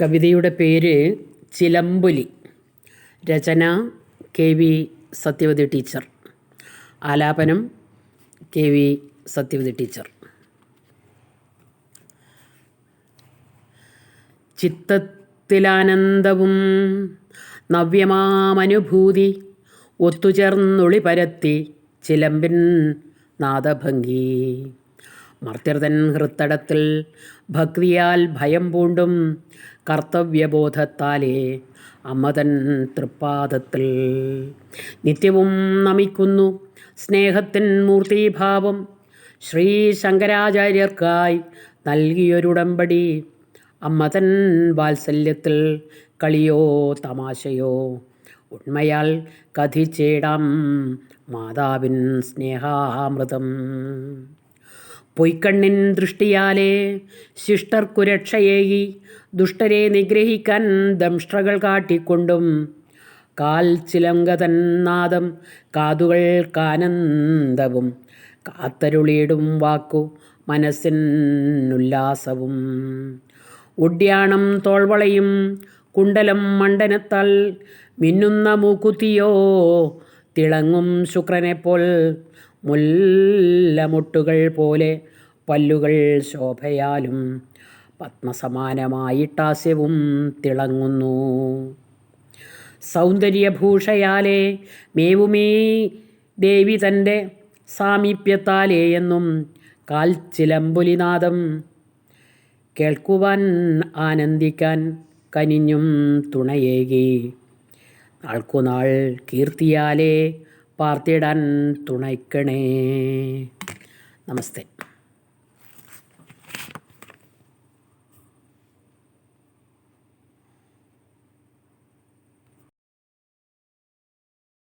കവിതയുടെ പേര് ചിലമ്പുലി. രചന കെ വി സത്യവതി ടീച്ചർ. ആലാപനം കെ വി സത്യവതി ടീച്ചർ. ചിത്തത്തിലാനന്ദവും നവ്യമാമനുഭൂതി ഒത്തുചേർന്നൊളി പരത്തി ചിലമ്പിൻ നാദഭംഗി. മർത്യർതൻ ഹൃത്തടത്തിൽ ഭക്തിയാൽ ഭയം പൂണ്ടും കർത്തവ്യബോധത്താലേ അമ്മതൻ തൃപ്പാദത്തിൽ. നിത്യവും നമിക്കുന്നു സ്നേഹത്തിൻ മൂർത്തിഭാവം. ശ്രീ ശങ്കരാചാര്യർക്കായി നൽകിയൊരുടമ്പടി അമ്മതൻ വാത്സല്യത്തിൽ കളിയോ തമാശയോ. ഉണ്മയാൽ കഥിച്ചേടാം മാതാവിൻ സ്നേഹാമൃതം. പൊയ്ക്കണ്ണിൻ ദൃഷ്ടിയാലെ ശിഷ്ടർക്കു രക്ഷയേകി ദുഷ്ടരെ നിഗ്രഹിക്കാൻ ദംഷ്ട്രകൾ കാട്ടിക്കൊണ്ടും. കാൽ ചിലങ്കതൻ നാദം കാതുകൾക്കാനന്ദവും കാത്തരുളിയിടും വാക്കു മനസ്സിനുല്ലാസവും ഒഡ്യാണം തോൾവളയും കുണ്ടലം മണ്ഡനത്താൽ മിന്നുന്ന മൂക്കുത്തിയോ തിളങ്ങും ശുക്രനെപ്പോൽ മുല്ലമുട്ടുകൾ പോലെ പല്ലുകൾ ശോഭയാലും പത്മസമാനമായിട്ടാസ്യവും തിളങ്ങുന്നു. സൗന്ദര്യഭൂഷയാലെ മേവുമേ ദേവി തന്റെ സാമീപ്യത്താലേ എന്നും കാൽ ചിലമ്പുലിനാദം കേൾക്കുവാൻ ആനന്ദിക്കാൻ കനിഞ്ഞും തുണയേകി. നാൾക്കുനാൾ കീർത്തിയാലേ പാർത്തിടാൻ തുണയ്ക്കണേ. നമസ്തേ.